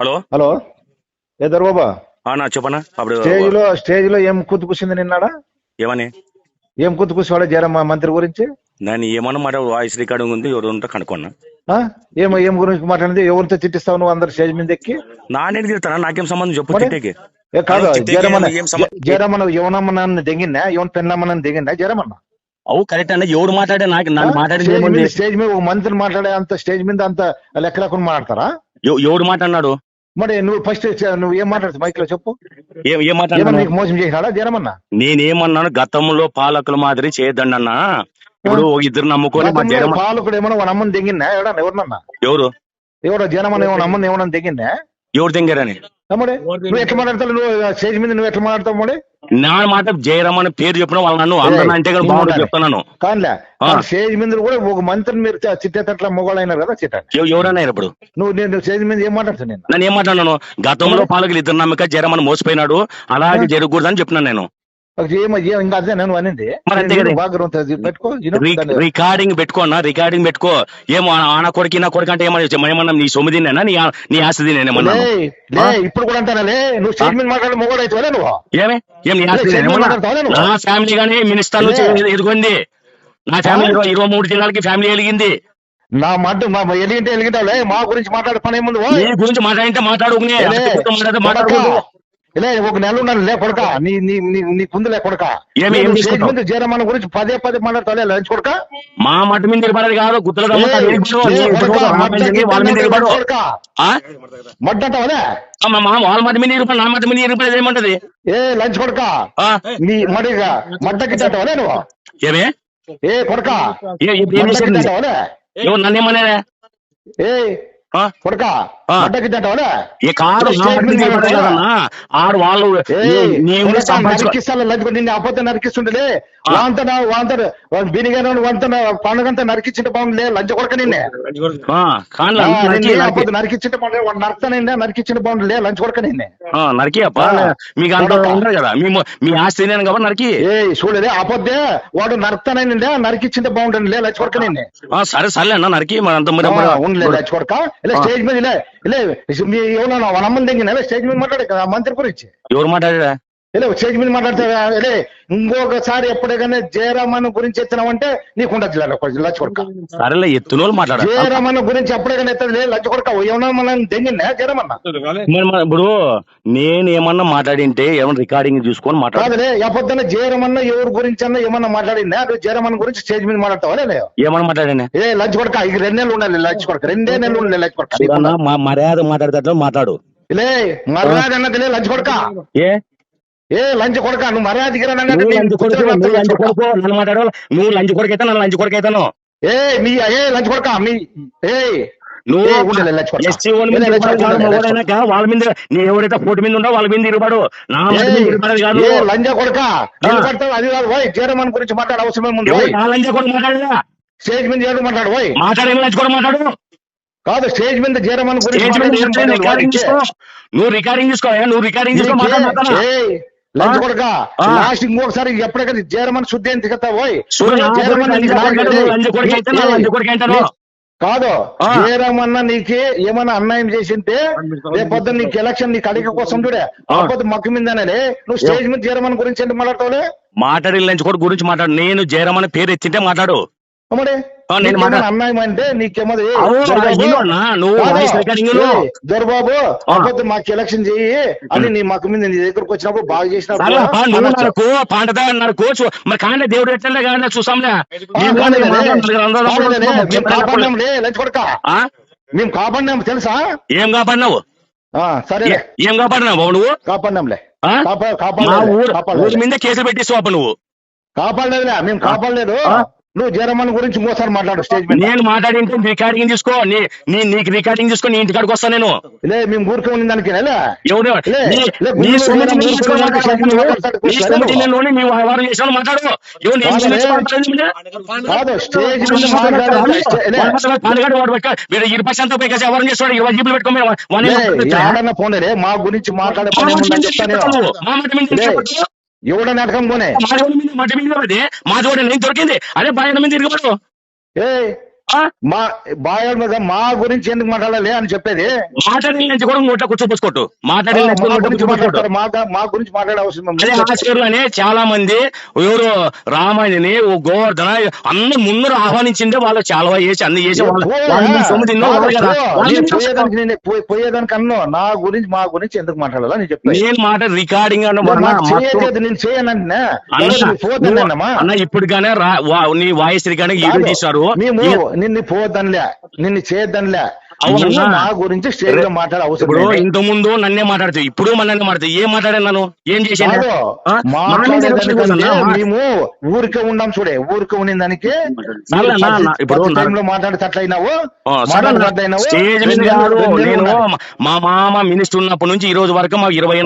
Hello? Hello? ఏ దొరబాబా ఆ, నా చెప్పనా? అప్పుడు స్టేజ్లో స్టేజ్లో ఏం కుత్తు కూసింది నిన్నాడా? ఏమని? ఏం కుత్తు కూర్చోవాడు జరమ్మ మంత్రి గురించి? నేను ఏమన్నా మాట వాయిస్ రికార్డింగ్ ఉంది ఎవరు ఉంటే కనుక్కున్నా? ఏమో ఏం గురించి మాట్లాడింది? ఎవరితో తిట్టిస్తావు నువ్వు అందరు స్టేజ్ మీద ఎక్కి? నానేది తిడతానా? నాకేం సంబంధం చెప్పు? తిట్టేకి. ఏ కాదు జరమన్న ఏం? జరమన్న యవనమ్మనాన్ని దిగిందా యవన్ పెన్నమ్మనాన్ని దిగిందా జరమన్న అవు కరెక్ట్ అన్న. ఎవడు మాట్లాడే నాకు నన్ను మాట్లాడేది స్టేజ్ మీద ఒక మంత్రి మాట్లాడే అంత స్టేజ్ మీద అంత లెక్క లేకుండా మాట్లాడతారా? ఎవ- ఎవడు మాట్లాడినాడు? మరి నువ్వు ఫస్ట్ నువ్వు ఏం మాట్లాడుతావు మైక్లో చెప్పు. ఏం మోసం చేసినాడా? జరమన్న నేనేమన్నాను గతంలో పాలకుల మాదిరి చేయొద్దండి అన్న. ఇప్పుడు ఇద్దరు నమ్ముకొని పాలకుడు ఏమన్నా వాడు అమ్మని దిగిందా ఎవడన్నా? ఎవరు? ఎవడో జనమన్న ఏమన్నా అమ్మని ఏమన్నా దిగిందా ఎవరు తెంగారని? నువ్వు ఎట్లా మాట్లాడతావు? నువ్వు స్టేజ్ మీద నువ్వు ఎట్లా మాట్లాడతావు మోడే నా మాట జయరామ్ అని పేరు చెప్పిన వాళ్ళు నన్ను అందరూ అంటే కదా బాగుంటుంది చెప్తున్నాను కానిలే. స్టేజ్ మీద కూడా ఒక మంత్రిని మీరు చిట్టేటట్ల మొగోళ్ళు అయినారు కదా చిట్టండి ఎవ- ఎవరన్నా ఇప్పుడు? నువ్వు నేను స్టేజ్ మీద ఏం మాట్లాడుతావు నేను నన్ను ఏం మాట్లాడినాను గతంలో పాలకులు ఇద్దరు నమ్మక జరమని మోసపోయినాడు అలాగే జరగకూడదని చెప్పినాను నేను. ఇంకా అదే నేను అనింది. పెట్టుకో రికార్డింగ్ పెట్టుకోనా రికార్డింగ్ పెట్టుకో. ఏమో ఆన కొడుకు నా కొడుకు అంటే ఏమన్నా నీ సొమ్ము తిన్నానా? నీ నీ ఆస్తి తినేమన్నా లే లే ఇప్పుడు కూడా అంటానా నువ్వు స్టేజ్ మీద మాట్లాడే మొగోడు అవుతావా నువ్వు? ఏమే? ఏం నీ ఆస్తి? నా ఫ్యామిలీ గానీ మినిస్టర్ నుంచి. ఎదుగుంది. నా ఫ్యామిలీ ఇరవై మూడు జిల్లాలకి ఫ్యామిలీ ఎలిగింది. నా మాట మా ఎలిగింటే ఎలిగింటావు లే మా గురించి మాట్లాడే పని ఏముంది గురించి మాట్లాడింటే మాట్లాడుకునే మాట్లాడితే కొడకా. మాట్లాడుకో లే ఒక నెల ఉన్నాను లే కొడక. నీ నీ నీ కుందు లే కొడక? మీద జయరామన్న గురించి పదే పదే మాట్లాడతావు లంచ్ కొడక. మా మట మీద నిలబడేది కాదు గుత్తల మీద మీద? మడ్డంటావా వాళ్ళ మట మీద నిలబడి నా మట మీద నిలబడేది ఏమంటది? ఏ లంచ్ కొడక? నీ మడిగా మడ్డ గిట్టంటావా లే నువ్వు? ఏమే? ఏ కొడక. ఏ- ఏ- ఆడు వాళ్ళు నిన్ను అబద్ధం నరికిస్తుండే ఆ. వాంతన వాంతడు బినిగాను వంత పండుగంతా నరికించింటే బాగుంది లంచ కొడక నిన్నే. అబద్ధం నరికించింటే బాగుంది వాడు నరకతానండి నరికించిన బాగుంది లంచ్ కొడక నిన్నే. ఆ, నరికి అప్ప. ఆ. మీకు అంత. ఉండదు కదా మీ మీ ఆస్తి తినేను కాబట్టి నరికి. ఏ చూడలే అబద్దే వాడు నరకతానండి నరికించింటే బాగుంటుంది లే లంచ్ కొడక నిన్నే. సరే సర్లే అన్న నరికి మరి అంత మరి ఉండలే లంచ్ కొడక. ఇలా ఆ. స్టేజ్ మీద ఇలా ఇలా మీ ఎవరన్నా వాళ్ళ అమ్మని దగ్గర స్టేజ్ మీద మాట్లాడే కదా మంత్రి గురించి ఎవరు మాట్లాడా ఇలా స్టేజ్ మీద మాట్లాడితే లే ఇంకొకసారి ఎప్పుడైనా జయరామన్ గురించి ఎత్తినావంటే నీకు ఉండదు లంచ్ కొడక సరేలే మాట్లాడారు జయరామన్న గురించి ఎప్పుడైనా ఎత్తలే లంచ్ కొడక ఏమన్నా మనం దెంగిందా జయరామన్న? ఇప్పుడు నేను ఏమన్నా మాట్లాడింటే ఏమన్నా రికార్డింగ్ చూసుకొని మాట్లాడు. కాదులే ఎప్పొద్దున జయరమన్న ఎవరి గురించి అన్న ఏమన్నా మాట్లాడిందా? నువ్వు జయరమన్న గురించి స్టేజ్ మీద మాట్లాడతావా లే ఏమన్నా మాట్లాడానే ఏ లంచ్ కొడక ఇక రెండు నెలలు ఉండాలి లంచ్ కొడక రెండే నెలలు ఉండాలి లంచ్ కొడక. మర్యాద మాట్లాడేటట్లు మాట్లాడు. లే మర్యాద అన్నది లే లంచ్ కొడక. ఏ? ఏ లంచ్ కొడక నువ్వు మర్యాద నువ్వు లంచ్ కొడుకు మాట్లాడు నువ్వు లంచ్ అయితే నన్ను లంచ్ కొడుకు అవుతాను ఏ మీ ఏ లంచ్ కొడక మీ ఏ. నువ్వు వాళ్ళ మీద నీ ఎవరైతే పోటీ మీద ఉండో వాళ్ళ మీద తిరగబడు నా కాదు. లంజ కొడక అది కాదు పోయి జయరమన్ గురించి మాట్లాడే అవసరం లంచ్ కొడుకు మాట్లాడదా? స్టేజ్ మీద మాట్లాడు పోయి మాట్లాడే లంచ్ కొడుకు మాట్లాడు. కాదు స్టేజ్ మీద జయరమన్ గురించి రికార్డింగ్ తీసుకో. నువ్వు రికార్డింగ్ తీసుకో ఏ, నువ్వు రికార్డింగ్ తీసుకో లంచ్? కొడక. లాస్ట్ ఇంకొకసారి ఎప్పటికైనా జయరమన్ శుద్ధి ఎంత కదా పోయి జయరమన్ కాదు. జయరామన్న నీకు ఏమైనా అన్యాయం చేసింటే రేపొద్దు నీకు ఎలక్షన్ నీకు అడిగ కోసం చూడే. ఆపొద్దు మక్కు మీదనే నువ్వు స్టేజ్ మీద జయరమన్ గురించి ఎందుకు మాట్లాడతావులే? మాట్లాడి లంచ్ గురించి మాట్లాడు. నేను జయరామ్ అనే పేరు ఎత్తింటే మాట్లాడు. అమ్మడే ఆ, నేను నీకేమైనా మాట్లా- అన్యాయం అంటే నీకేమో ఏ, అవును, దొరబాబు. అప్పొద్దు మాకు ఎలక్షన్ చెయ్యి అని నీ మక్కు మీద నీ దగ్గరకు వచ్చినప్పుడు బాగా చేసినప్పుడు పాండదా నరకు చూ- మరి కానీ దేవుడు ఎట్లా కానీ చూసాంలే? లంచ్ కొడక? మేము కాపాడినాం తెలుసా? ఏం కాపాడినావు? ఆ, సరే ఏ- కాపాడినావు బాబు నువ్వు? కాపాడినాంలే. ఆ? కాపా మా కాపాడలేదు ఊరు ఊరి కాపాడలేదు మీద కేసులు పెట్టేస్తావు అప్ప నువ్వు. కాపాడలేదులే మేము కాపాడలేదు? నువ్వు జయరమన్ గురించి ఇంకోసారి మాట్లాడు స్టేజ్ మీద. నేను మాట్లాడింటే రికార్డింగ్ తీసుకో. నీ నీ- నీకు రికార్డింగ్ తీసుకో నీ ఇంటికాడికి వస్తా నేను. లే మేము ఊరికే ఉన్న దానికి నీ- నీ వ్యవహారం మాట్లాడు? కాదు. స్టేజ్ మీద మాట్లాడాలి ఇరవై జీబులు మా గురించి మాట్లాడే ఎవడ నాటకం పోనే మా జోడి మీద మట్టి మీద పడితే మా జోడి నేను దొరికింది అదే బాయన మీద తిరగబడు ఏ ఆ? మా బాయ్ మీద మా గురించి ఎందుకు మాట్లాడాలి అని చెప్పేది? మాట్లాడిన నుంచి కూడా నోట్లో కూర్చోపోసుకోట్టు మాట్లాడిన మా గురించి మాట్లాడే అవసరం చాలా మంది ఎవరు రామాయణని ఓ గోవర్ధన అందరు ముందర ఆహ్వానించిందే వాళ్ళు చాలా చేసి అన్ని చేసి? పోయేదానికి నేను పోయి- పోయేదానికి అన్నో నా గురించి మా గురించి ఎందుకు మాట్లాడాలా నేను చెప్తాను నేను మాట రికార్డింగ్ అన్న నేను చేయనంటున్నా అన్న, అన్న రా- వా- నీ వాయిస్ రికార్డింగ్ కాదు. వీడియో తీశారు మేము ఏ- నిన్ను పోద్దనిలే నిన్ను చేయొద్దనిలే. మా గురించి స్టేజ్లో మాట్లాడే అవసరం. ఇంత ముందు నన్నే మాట్లాడుతావు ఇప్పుడు మన నన్నే మాట్లాడుతావు ఏం మాట్లాడాను నన్ను? ఏం చేశాను? మేము ఊరికే ఉండాం చూడే ఊరికే ఉండిన దానికి ఇప్పుడు నా- టైంలో మాట్లాడేటట్లయినావు? నేను మా మామ మినిస్టర్ ఉన్నప్పటి నుంచి ఈ రోజు వరకు మా ఇరవై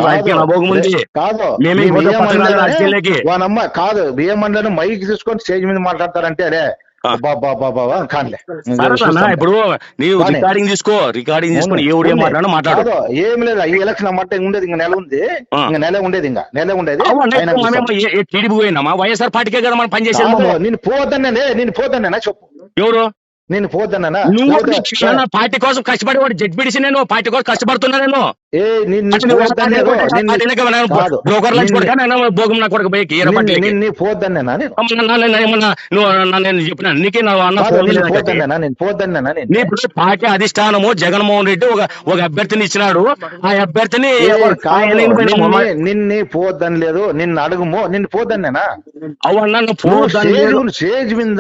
భోగముంది కాదు మేమే కాదు. బియ్యం మండలం మైక్ తీసుకొని స్టేజ్ మీద మాట్లాడతారంటే అరే ఇప్పుడు నీవు రికార్డింగ్ తీసుకో రికార్డింగ్ తీసుకొని ఏం మాట్లాడు మాట్లాడు. కాదు, ఏం లేదు ఈ ఎలక్షన్ అమ్మంటే ఉండేది ఇంకా నెల ఉంది. ఇంకా నెల ఉండేది ఇంకా. నెల ఉండేది. టీడీపీ పోయినామా వైఎస్ఆర్ పార్టీకే కదా మనం పనిచేసేది. నేను పోద్దనే నేను పోద్దన్నా చెప్పు. ఎవరు? నేను పోద్దన్నా? నువ్వు పార్టీ కోసం కష్టపడి పిడిచి నేను పార్టీ కోసం కష్టపడుతున్నా నేను. ఏ నిన్ను అంటే నువ్వు పోద్దనే పార్టీ నిన్ను- పార్టీలకే నేను కాదు. బ్రోకర్ లంచ్ నిన్ను- కొడుక నేను భోగం నా కొడుకు పోయి ఈర నిన్ను- పార్టీలకి నిన్ను పోద్దన్నా నేను. అమ్మ, నా- నా- నా- ఏమన్నా నువ్వు నా- నేను చెప్పిన నీకే ఇప్పుడు పార్టీ అధిష్టానము జగన్మోహన్ రెడ్డి ఒక ఒక అభ్యర్థిని ఇచ్చినాడు. ఆ అభ్యర్థిని నిన్ను- పోద్దని లేదు నిన్ను అడుగుమో నిన్ను పోద్దన్నా అవన్నా. స్టేజ్ మీద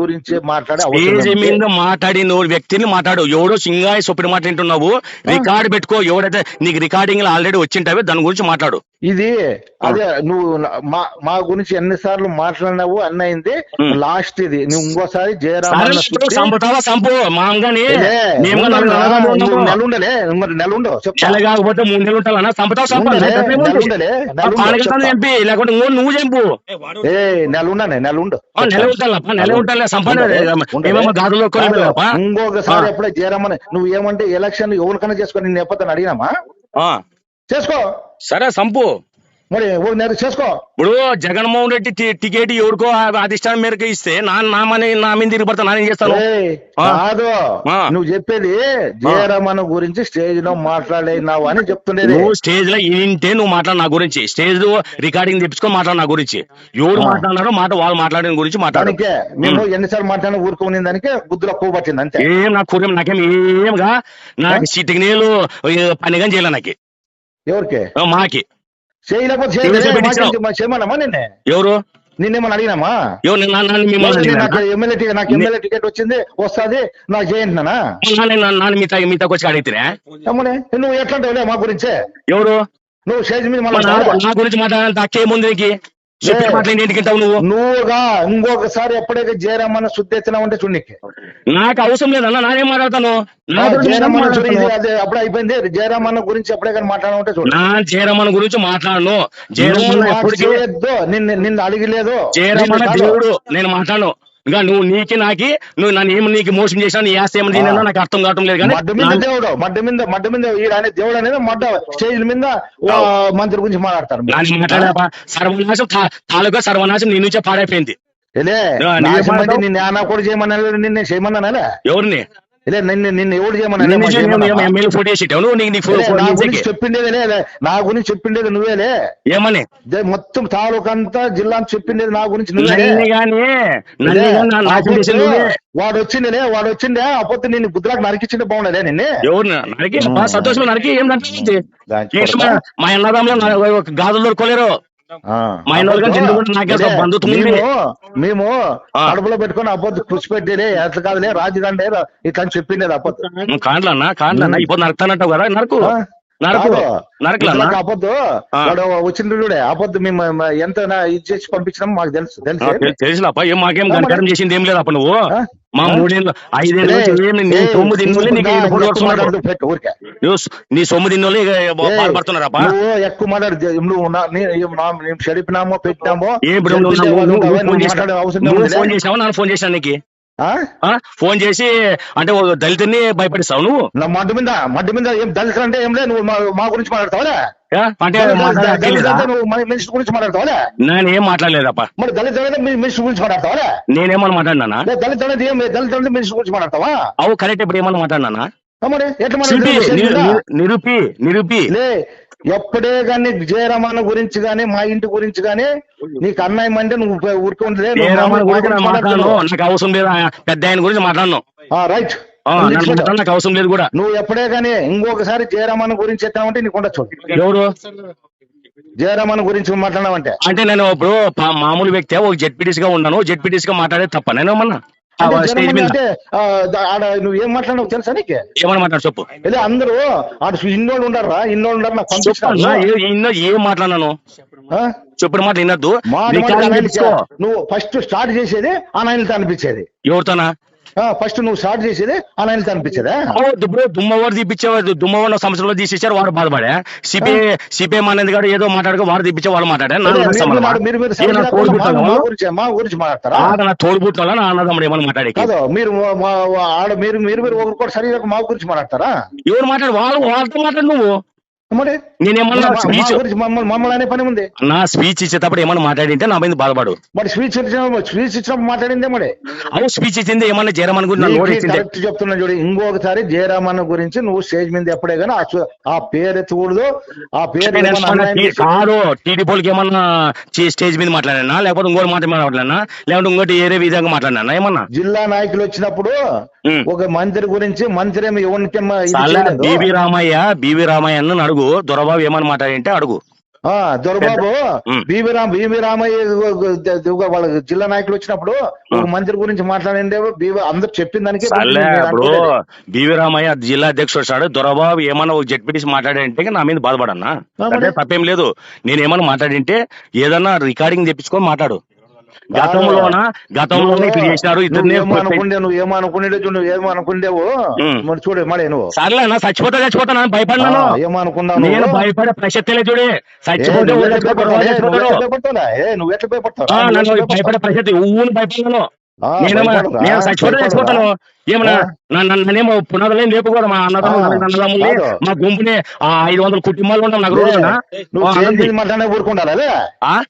గురించి మాట్లాడే స్టేజ్. మీద మాట్లాడిన వ్యక్తిని మాట్లాడు. ఎవడో సింగాయి సొప్పిడి మాట్లాడుతున్నావు రికార్డ్ పెట్టుకో ఎవడైతే నీకు రికార్డింగ్ ఆల్రెడీ వచ్చింటావే దాని గురించి మాట్లాడు. ఇది అదే నువ్వు మా మా గురించి ఎన్నిసార్లు మాట్లాడినావు అన్నయింది. లాస్ట్ ఇది. నువ్వు ఇంకోసారి సరే జయరామన్న ఇప్పుడు చుట్టి- చంపుతావా చంపు మాంగాని ఏలే, మేము ఉండు, నలుగురు రా, నలుగురు ఇంకో ఉన్నాము. నెల ఉండలే ఇంకో నెల ఉండు చెప్తా. నెల కాకపోతే మూడు నెలలు ఉంటాలన్నా చంపుతావు చంపాలి ఉండలే, లేకపోతే ఏముంది? నెల ఉండలే, నెల ఉండు, పానకం చెప్తా. చంపి లేకుంటే నువ్వు చంపు ఏ నెల ఉండనే నెల ఉండు. నెల ఉంటాలప్ప నెల ఉంటాలే సంపాదన? ఇంకొకసారి. ఎప్పుడే జయరామన్న నువ్వు ఏమంటే ఎలక్షన్ ఎవరికైనా చేసుకో నేను ఎప్పదని అడిగినామా? ఆ, చేసుకో. సరే సంపు. మరి నెల చేసుకో. ఇప్పుడు జగన్మోహన్ రెడ్డి టికెట్ ఎవరికో అధిష్టానం మేరకు ఇస్తే నా నా మని నా మీద తిరిగి పడతా నానేం చేస్తాను. కాదు. నువ్వు చెప్పేది జయరామన్న గురించి స్టేజ్లో మాట్లాడినావు అని చెప్తుండేది. నువ్వు స్టేజ్లో ఇంటే నువ్వు మాట్లాడు నా గురించి. స్టేజ్లో రికార్డింగ్ తెప్పించుకొని మాట్లాడు నా గురించి. ఎవరు. మాట్లాడినారో మాట వాళ్ళు మాట్లాడిన గురించి మాట్లాడు. మేము ఎన్నిసార్లు మాట్లాడిన ఊరుకునే దానికే గుద్దులో పువ్వు పట్టింది అంతే. ఏం నాకు నాకేం ఏంగా నాకు సిట్టికి నీళ్ళు పని కానీ చేయలే నాకు. ఎవరికి? మాకి. చేయలేకపోతే చేయమన్నామా నిన్నే? ఎవరు? నిన్నేమన్నా అడిగినామా? ఎమ్మెల్యే టికెట్ నాకు ఎమ్మెల్యే టికెట్ వచ్చింది వస్తాది నాకు చేయంటున్నానా? నన్ను నన్ను- నన్ను మీతో వచ్చి అడిగితేనే? నువ్వు ఎట్లా మా గురించే? ఎవరు? నువ్వు స్టేజ్ మీద నా గురించి మాట్లాడాలంటే అక్కేముంది నీకు? నువ్వు? నువ్వుగా ఇంకొకసారి ఎప్పుడైతే జయరామన్న శుద్ధి ఎత్తినావంటే చూడనికి. నాకు అవసరం లేదన్న నానేం మాట్లాడతాను? నా గురించి నేను జయరామన్న అప్పుడు అయిపోయింది. జయరామన్న గురించి ఎప్పుడే కానీ మాట్లాడమంటే చూడు. నా జయరమణ గురించి మాట్లాడను. చేయొద్దు నిన్ను నిన్ను అడిగలేదు. కాదు. దేవుడు. నేను మాట్లాడను. ఇంకా నువ్వు నీకి నాకి నువ్వు నన్ను ఏమి నీకు మోసం చేసినా నీ ఆస్తి ఏమి తిన్నా నాకు అర్థం కావటం లేదు కానీ మడ్డ మీద నా- దేవుడు మడ్డ మీద మడ్డ మీద అనే దేవుడు అనేది మడ్డ స్టేజ్ మీద మంత్రి గురించి మాట్లాడతారు. మాట్లాడా సర్వనాశం తాలూకా సర్వనాశం నీ నుంచే పాడైపోయింది? నిన్ను కూడా చేయమన్నా నిన్ను చేయమన్నానా ఎవరిని? నిన్ను నిన్ను ఫోటో నువ్వు నీకు నీ. గురించి చెప్పిండేది నా గురించి చెప్పిండేది నువ్వేలే ఏమని? మొత్తం తాలూకా అంతా జిల్లా చెప్పిండేది నా గురించి నువ్వే వాడు వచ్చిండే వాడు వచ్చిండే అప్పుడు నిన్ను గుద్దులాకు నరికిచ్చిండే బాగుండేదే నిన్నే. ఎవరు నరికి? సంతోషం నరికి ఏం మా- మా అన్నదమ్ములు గాజులు దొరుకోలేరు ఇంట్లో కూడా. మేము మేము ఆ. కడుపులో పెట్టుకుని అప్పొద్దు కృషి పెట్టేలే ఎట్లా కాదులే రాజుగాండే ఇట్లా అని చెప్పిండేది అప్పొద్దు కాండ్లన్నా కాండ్లన్నా ఇప్పుడు నరకుతానంటావు కదా నరకు. ఆ? నరకు కాదు. నరకలన్నా ఇట్లా అప్పొద్దు ఆ. వాడు వచ్చిండే అప్పొద్దు మేము ఎంత ఇది చేసి పంపించినాం మాకు తెలుసు తెలుసు తెలిసినప్ప ఏం మాకేం గణకరం చేసింది ఏం లేదప్ప నువ్వు? మా? మూడేళ్ళు ఐదేళ్ళు సొమ్ము తిన్నోళ్ళే పెట్టు ఊరికే నీ సొమ్ము తిన్నోళ్ళే బాధపడుతున్నారప్ప నువ్వు ఎక్కువ మాట్లాడు నువ్వు మేము చెడిపినామో పెట్టినామో ఏ? ఫోన్ చేసినావు నన్ను ఫోన్ చేశాను నీకు? ఫోన్ చేసి అంటే ఓ దళితుని భయపడిస్తావు నువ్వు? నా మడ్డు మీద మడ్డు మీద ఏం దళితులు అంటే ఏం లేదు నువ్వు మా గురించి మాట్లాడతావా ఆ? అంటే దళితులు మాట్లాడలేదా అంటే నువ్వు మన మనిషి గురించి మాట్లాడతావా నేను ఏం మాట్లాడలేదప్ప. మరి దళితులు అంటే మీ మనిషి గురించి మాట్లాడతావా నేనేమన్నా మాట్లాడినా దళితులు అంటే ఏం అంటే మనిషి గురించి మాట్లాడతావా? అవు కరెక్ట్ ఇప్పుడు ఏమన్నా మాట్లాడినా నిరూపి నిరూపి. లే ఎప్పుడే గాని జయరామన్న గురించి గాని మా ఇంటి గురించి గాని నీకు అన్నయ్య అంటే నువ్వు ఊరికే ఉండలే ఏ రామాయణ గురించి నేను మాట్లాడను. నాకు అవసరం లేదు. పెద్ద ఆయన గురించి మాట్లాడను. రైట్. నాకు అవసరం లేదు కూడా. నువ్వు ఎప్పుడే గాని ఇంకొకసారి జయరామన్న గురించి ఎత్తామంటే నీకు ఉండొచ్చు. ఎవరు? జయరామన్న గురించి మాట్లాడామంటే. అంటే నేను ఇప్పుడు మామూలు వ్యక్తి ఒక జెడ్పీటీస్గా ఉన్నాను. జెడ్పీటీస్గా మాట్లాడే తప్ప. నేను ఏమన్నా? ఆ, అంటే ఆడ నువ్వు ఏం మాట్లాడినావు తెలుసా నీకు? ఏమన్నా మాట్లాడు చెప్పు. అదే అందరూ ఆడ ఇన్నోళ్ళు ఉండరా ఇన్నోళ్ళు ఉండరు నాకు ఏ- మాట్లాడినాను? చెప్పిన మాట వినద్దు. నువ్వు ఫస్ట్ స్టార్ట్ చేసేది ఆ నాయనతో అనిపించేది. ఎవరితోనా? ఫస్ట్ నువ్వు స్టార్ట్ చేసేది ఆ నాయనతో అనిపించేదా ఓ, దుబ్బు దుమ్మవాడు తీపిచ్చేవాడు దుమ్మవాడు సంవత్సరంలో తీసిచ్చారు వాడు బాధపడే. సిపిఐ సిపిఐ అనేది గారు ఏదో మాట్లాడుకో వాడు తీపిచ్చే వాడు మాట్లాడే. అదే, నాకు మీరు- సంబంధమా? మీరు- మీరు మీరు ఏ నా సరిగ్గా తోడుబుట్టాలా? మా- గురించి మాట్లాడతారా? నా తోడుబుట్టాలా నా అన్నదమ్ముడు ఏమన్నా మాట్లాడే కాదు మీరు ఆడ మీరు మీరు మీరు ఒకరు కూడా సరిగ్గా మా గురించి మాట్లాడతారా? ఎవరు మాట్లాడు వాళ్ళు వాళ్ళతో మాట్లాడు నువ్వు. నేనేమన్నా స్పీచ్ మమ్మల్ని అనే పని ఉంది నా స్పీచ్ ఇచ్చేటప్పుడు ఏమన్నా మాట్లాడింటే నా మీద బాధపడు. మరి స్పీచ్ స్పీచ్ ఇచ్చినప్పుడు మాట్లాడిందే మరి అవు స్పీచ్ ఇచ్చింది ఏమన్నా జయరామన్ గురించి కరెక్ట్ చెప్తున్నా చూడు ఇంకొకసారి జయరామన్న గురించి నువ్వు స్టేజ్ మీద ఎప్పుడే కానీ ఆ పేరు ఎత్తకూడదు. ఆ పేరు కాదు టీడీపీకి ఏమన్నా స్టేజ్ మీద మాట్లాడినా లేకపోతే ఇంకోటి మాట మాట్లాడినా లేకపోతే ఇంకోటి ఏరే విధంగా మాట్లాడినా ఏమన్నా? జిల్లా నాయకులు వచ్చినప్పుడు. ఒక మంత్రి గురించి మంత్రి ఏమో ఎవరికి రామయ్య బీబీ రామయ్య అన్న అడుగు దొరబాబు ఏమని మాట్లాడింటే అడుగు. ఆ దొరబాబు. బీవీ రామ్ బీవీ రామయ్య వాళ్ళ జిల్లా నాయకులు వచ్చినప్పుడు ఒక మంత్రి గురించి మాట్లాడిండే బీవీ అందరు చెప్పిన దానికి. బీవీ రామయ్య జిల్లా అధ్యక్షుడు వచ్చాడు. దొరబాబు ఏమన్నా ఒక జడ్పీటీసీ మాట్లాడంటే నా మీద బాధపడన్నా. తప్పేం లేదు. నేను ఏమన్నా మాట్లాడింటే ఏదన్నా రికార్డింగ్ తెప్పించుకొని మాట్లాడు. గతంలోన? గతంలోనే ఇట్లా చేసినారు ఇద్దరిని నువ్వు ఏమనుకుండే నువ్వు ఏమనుకుండే చూడు నువ్వు ఏమనుకుండేవు. మరి చూడు మళ్ళీ నువ్వు. సర్లే నా చచ్చిపోతా చచ్చిపోతా నేను భయపడినాను. ఆ, ఏమనుకున్నావు నేను? భయపడే ప్రసక్తే చూడే. ఏ, చచ్చిపోతే నువ్వు ఎట్లా భయపడతావు? భయపడే ప్రసక్తి ఊను భయపడను. ఆ, నేనేమో భయపడరా? నేను చచ్చిపోతే? చచ్చిపోతాను. ఏమన్నా నన్నేమో పునాదులు ఏం మా అన్నదమ్ములు ఆ. అన్నదమ్ముల్ని కాదు. మా గుంపుని ఐదు వందల కుటుంబాలు నువ్వు ఆ,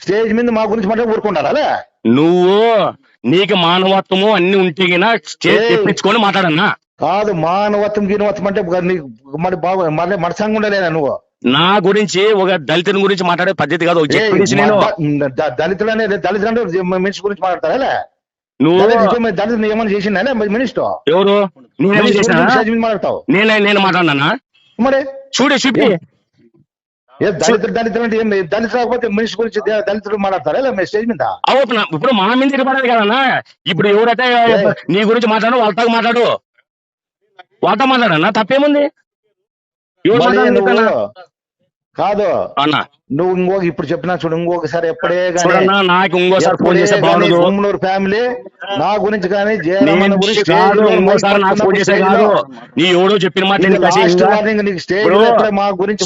స్టేజ్. మీద మా గురించి మాట్లాడే అదే నువ్వు నీకు మానవత్వము అన్ని ఉంటే. తెప్పించుకొని మాట్లాడన్నా. కాదు మానవత్వం గీనవత్వం అంటే నీకు మరి బాబు మరి మనసంగా ఉండలేదా నువ్వు? నా గురించి ఒక దళితుని గురించి మాట్లాడే పద్ధతి కాదు ఒక ఏయ్, జడ్పీటీసీ నేను. ద- ద- దళితులనే దళితులు అంటే మనిషి గురించి మాట్లాడతారా నువ్వు దళితులు ఏమైనా చేసిందా మినిస్టర్? ఎవరు? నేనేం మాట్లాడతావు? నేనే నేను మాట్లాడినా మరి? చూడే చూపి. ఏ దళితులు దళితులు అంటే ఏం దళితులు కాకపోతే మనిషి గురించి ద- దళితులు మాట్లాడతారా? ఇలా స్టేజ్ మీద? ఇప్పుడు మా మీద తిరగబడాలి కదన్నా? ఇప్పుడు ఎవరైతే నీ గురించి మాట్లాడు వాళ్ళతో మాట్లాడు. వాళ్ళతో మాట్లాడన్నా తప్పేముంది? కాదు. అన్నా. నువ్వు ఇంకో ఇప్పుడు చెప్పినా చూడు ఇంకొకసారి ఎప్పుడే నాకు ఇంకోసారి ఫోన్ బాగుండదు. ఉమ్మనూరు ఫ్యామిలీ నా గురించి కానీ ఇంకోసారి నాకు ఫోన్ చేసే కాదు. నీ ఎవడో చెప్పిన మాట నీకు స్టేజ్ మా గురించి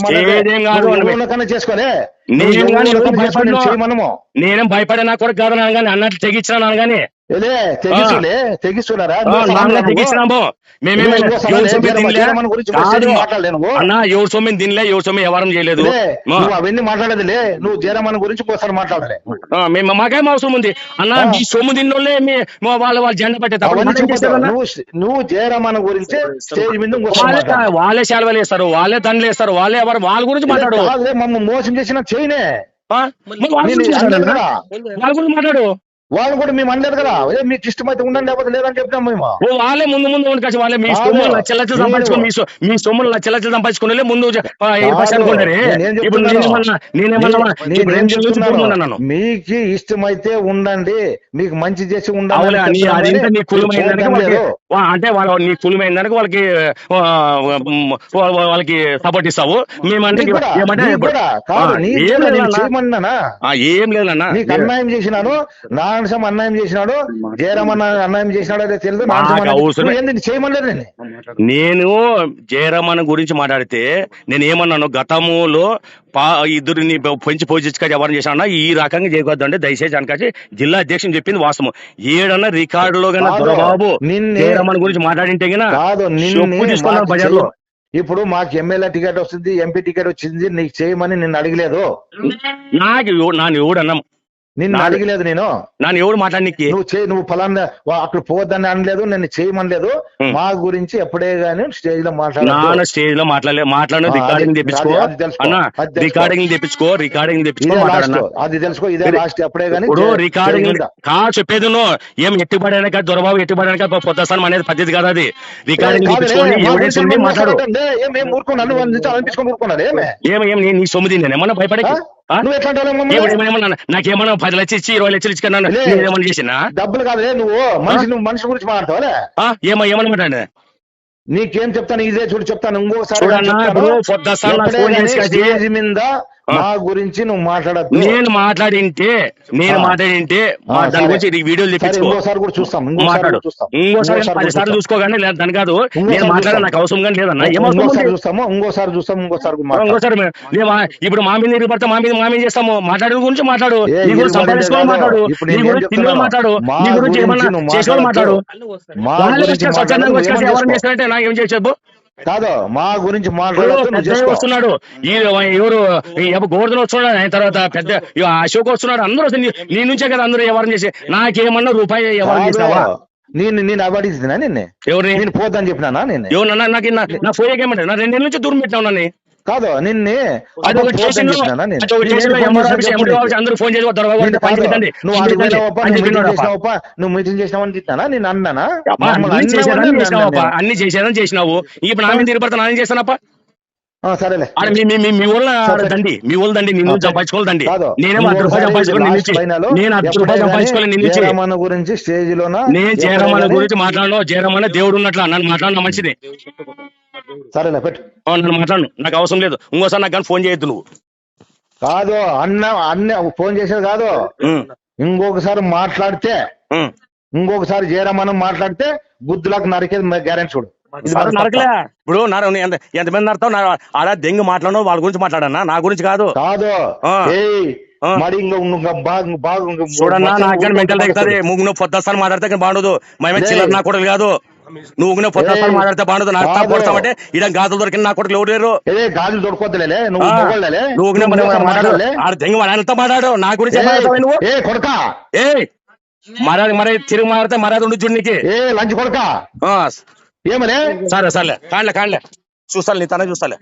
కన్నా చేసుకోలే. నేను భయపడను. కొడుకు కాదు అనగానే అన్నట్లు తెగించిన అనగానే ఏలే తెగిస్తులే తెగిస్తున్నారా ఎవరి సొమ్ము జయరామ- తినలే ఎవరి సొమ్ము వ్యవహారం చేయలేదు నువ్వు అవన్నీ మాట్లాడదులే నువ్వు జయరామన్న గురించి ఒకసారి మాట్లాడలే మేము మాకేం అవసరం ఉంది అన్న. మీ సొమ్ము తిన్నోళ్ళే మీ వాళ్ళ వాళ్ళ జెండా పట్టే? నువ్వు నువ్వు జయరామన్న గురించి స్టేజ్ మీద వాళ్ళే సెలవులు వేస్తారు వాళ్ళే దండలు వేస్తారు వాళ్ళే ఎవరు వాళ్ళ గురించి మాట్లాడు మమ్మల్ని మోసం చేసిన చేయనే వాళ్ళ గురించి మాట్లాడు వాళ్ళు కూడా మేము అనలేదు కదా. ఏ మీకు ఇష్టమైతే ఉండండి లేకపోతే లేదని చెప్పినాం మేము. ఓ వాళ్ళే ముందు ముందు ఉండి వాళ్ళే మీ కాదు. సొమ్ములు లక్ష లక్షలు సంపాదించుకుని మీ సొ- మీ సొమ్ములు లక్ష లక్షలు సంపాదించుకుని ముందు జ- ఆ, ఏ పైసలు అనుకుంటారే నేనేం ఇప్పుడు చెప్తున్నాను? నేనేమన్నా నేనేమన్నా నేను- ఇప్పుడు నేనేం ఏం చెప్తున్నాను? చెప్తున్నాను? నన్ను మీకు ఇష్టమైతే ఉండండి మీకు మంచి చేసి అవులే, నీ- కులమైందని అంటే వాళ్ళ నీ కులమైన దానికి వాళ్ళకి వాళ్ళకి సపోర్ట్ ఇస్తావు. మేమంటే ఏం లేదన్నా. నీకు అన్యాయం చేసినాను నారాయణ అన్యాయం చేసినాడు జయరామన్న అన్యాయం చేసినాడు అదే తెలియదు చేయమనలేదు నేను? నేను జయరామన్ గురించి మాట్లాడితే నేను ఏమన్నాను గతములో పా ఇద్దరిని పెంచి ఎవరిని చేశానన్నా ఈ రకంగా చేయకూడదు అంటే దయచేసి అనకాసి జిల్లా అధ్యక్షుని చెప్పింది వాస్తవం. ఏడన్నా రికార్డులో కన్నా కాదు, దొరబాబు నిన్నే- జయరామన్ గురించి మాట్లాడింటే కాదు తీసుకున్నాను ఇప్పుడు మాకు ఎమ్మెల్యే టికెట్ వస్తుంది ఎంపీ టికెట్ వచ్చింది నీకు చేయమని నిన్ను అడగలేదు. నాకు ఎవ- నాన్న నాది- అడగలేదు నేను. నాన్న ఎవడు మాట్లాడనికి? నువ్వు చేయి నువ్వు ఫలానా అక్కడ పోవద్దని అనలేదు నేను చేయమనలేదు. మా గురించి ఎప్పుడే గానీ స్టేజ్లో నాన్న మాట్లాడదు స్టేజ్లో మాట్లాడలే మాట్లాడిన ఆ, రికార్డింగ్ తెప్పించుకో. అన్న. రికార్డింగ్ తెప్పించుకో రికార్డింగ్ తెప్పించుకో అది తెలుసుకో ఇదే లాస్ట్ ఎప్పుడే గానీ ఇప్పుడు రికార్డింగ్. కా చెప్పేది నువ్వు? ఏం ఎట్టిపడానిక దొరబాబు ఎట్టిపడానిక పొద్దుస్తానం అనేది పద్ధతి కాదు అది. రికార్డింగ్ తెప్పించుకొని మాట్లాడు. మాట్లాడండి. ఏం ఏం ఊరుకున్నాను నువ్వు నుంచి అనిపించుకొని ఊరుకున్నాడు ఏమే? ఏం ఏం నీ- సొమ్మిది నేను? మమ్మల్ని? ఏమన్నా నాకేమన్నా పది లక్షలు ఇచ్చి ఇరవై లక్షలు ఇచ్చి కన్నా లే. ఏమన్నా చేసినా డబ్బులు కాదులే నువ్వు మనిషి నువ్వు మనిషి గురించి మాట్లాడతావులే ఆ? ఏమ ఏమన్నా మాట్లాడినా నీకేం చెప్తాను ఇదే చూడు చెప్తాను ఇంకోసారి చూడన్నా, చెప్తాను. ఇప్పుడు పొద్దుసారి నాకు ఎప్పుడే ఫోన్ గానీ చేసి కాదు. స్టేజ్ మీద మా గురించి నువ్వు మాట్లాడద్దు నేను మాట్లాడింటే నేను. మాట్లాడింటే దాని. గురించి వీడియోలు తెప్పించుకో ఇంకోసారి కూడా చూస్తాం మాట్లాడు ఇంకోసారి ఇంకోసారి పది కూడా సార్లు చూస్తాం. చూసుకోగానే లేదు దాని కాదు నేను మాట్లాడే. నాకు అవసరం కానీ లేదన్నా ఇంకోసారి? చూస్తాము ఇంకోసారి చూస్తాం ఇంకోసారి. ఇంకోసారి ఇప్పుడు మా మీద ఇరుపడితే మా మీద మా మీద చేస్తాము మాట్లాడే గురించి మాట్లాడు నీ గురించి సంపాదించుకోవాలి. మాట్లాడు నీ గురించి చెప్తున్నాను? మాట్లాడు నీ గురించి ఏమన్నా చేసేవాళ్ళు మాట్లాడు స్వచ్ఛందంగా వచ్చి ఎవరిని చేసుకో. చేస్తారంటే నాకు ఏం చేసేపు కాదు మా గురించి వస్తున్నాడు. ఈ ఎవరు గోవర్ధన్ వస్తున్నాడు ఆయన తర్వాత పెద్ద అశోక్ వస్తున్నాడు అందరూ. నీ- నుంచే కదా అందరూ ఎవరిని చేసి. నాకేమన్నా రూపాయి ఎవరిని చేసినావా? కాదు. నేను నేను అవాడిస్తున్నా నిన్నే? ఎవరిని? నేను పోద్దని చెప్పినానా నిన్నే? ఎవరన్నా నాకు నా- ఫోన్ ఏమంటే నా రెండేళ్ళ నుంచి దూరం పెట్టినావు నన్ను. కాదు నిన్నే లో లో నువ్వు మీటింగ్ చేసినావని తిట్టానా? నేను అన్నానా? అన్ని చేసేదని చేసినావు. అన్నాను ఇప్పుడు నా మీద తిరిగిపడతా నేను చేస్తానప్ప? సరేలే. మీ మీ ఊళ్ళ. దండి ఊళ్ళ దండి నిన్ను రూపాయలు నేను రూపాయలు నిన్ను జయరామన్న గురించి స్టేజ్ లోన నేను జయరామన్న గురించి మాట్లాడను జయరామన్న దేవుడు ఉన్నట్ల నన్ను మాట్లాడిన మంచిది. సరేలే పెట్టు. మాట్లాడను నాకు అవసరం లేదు. ఇంకోసారి నాకు కానీ ఫోన్ చేయొద్దు నువ్వు. కాదు అన్న అన్న ఫోన్ చేసేది కాదు. ఇంకొకసారి మాట్లాడితే. ఇంకొకసారి జయరామన్న మాట్లాడితే బుద్ధులకు నరికేది గ్యారెంటీ చూడు. సరే, నరకలే. ఇప్పుడు నర ఎంత ఎంతమంది నడతావు? నా- ఆడ దెంగి మాట్లాడను వాళ్ళ గురించి మాట్లాడన్నా నా గురించి కాదు. కాదు. మరి ఇంక ఇంకా బాగా బాగా ఇంక చూడన్నా నాకు మెంటల్ తగ్గుతుంది ముగ్గు నువ్వు పొద్దుస్తాను మాట్లాడితే బాగుండదు. మేమే. చిల్లర నా కొడుకు కాదు. నువ్వు పొద్దుస్తాను ఏయ్. మాట్లాడితే బాగుండదు. నాకు కాదు. కొడతామంటే ఇడ గాజులు దొరికిన నా కొడుకు ఎవరు లేరు? గాజులు దొరకొద్దులే నువ్వు ఆడ దెంగి వాడంతా మాట్లాడు నా గురించి నువ్వు? ఏ కొడక. ఏ మర్యాద మరి తిరిగి మాట్లాడితే మర్యాద ఉండు చూడు నీకు ఏ లంచ్ కొడక. ఏమలే? సరే సర్లే. కాండ్లే కాండ్లే చూస్తాలే నీ తనే చూస్తాలే.